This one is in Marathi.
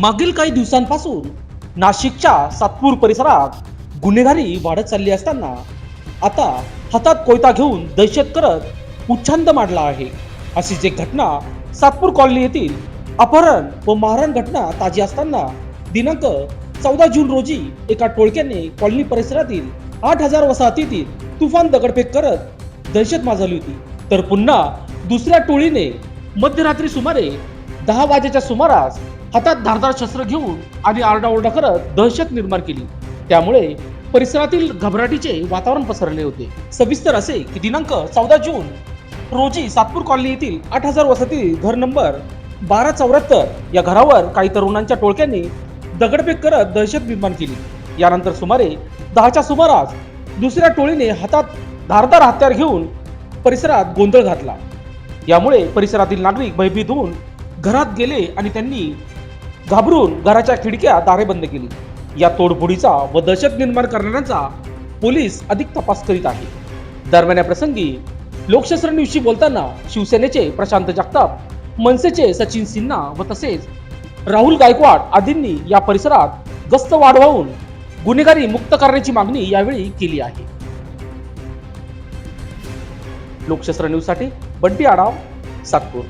मागील काही दिवसांपासून नाशिकच्या सातपूर परिसरात गुन्हेगारी वाढत चालली असताना आता हातात कोयता घेऊन दहशत करत उच्छांद मांडला आहे. अशीच एक घटना सातपूर कॉलनी येथील अपहरण व मारहाण घटना ताजी असताना दिनांक चौदा जून रोजी एका टोळक्याने कॉलनी परिसरातील आठ हजार वसाहतीतील तुफान दगडफेक करत दहशत माजवली होती. तर पुन्हा दुसऱ्या टोळीने मध्यरात्री सुमारे दहा वाजेच्या सुमारास हातात धारदार शस्त्र घेऊन आणि आरडाओरडा करत दहशत निर्माण केली. त्यामुळे परिसरातील घबराटीचे वातावरण पसरले होते. सविस्तर असे की दिनांक चौदा जून रोजी सातपूर कॉलनी येथील आठ हजार वसती घर नंबर बारा चौऱ्याहत्तर या घरावर काही तरुणांच्या टोळक्यांनी दगडफेक करत दहशत निर्माण केली. यानंतर सुमारे दहाच्या सुमारास दुसऱ्या टोळीने हातात धारदार हत्यार घेऊन परिसरात गोंधळ घातला. यामुळे परिसरातील नागरिक भयभीत होऊन घरात गेले आणि त्यांनी घाबरून घराच्या खिडक्या दारे बंद केली. या तोडफोडीचा व दहशत निर्माण करणाऱ्यांचा पोलीस अधिक तपास करीत आहे दरम्यान या प्रसंगी लोकशास्त्र बोलताना शिवसेनेचे प्रशांत जगताप मनसेचे सचिन सिन्हा व तसेच राहुल गायकवाड आदींनी या परिसरात गस्त वाढवून गुन्हेगारी मुक्त करण्याची मागणी यावेळी केली आहे. लोकशास्त्र न्यूजसाठी बंटी आडाव सातपूर.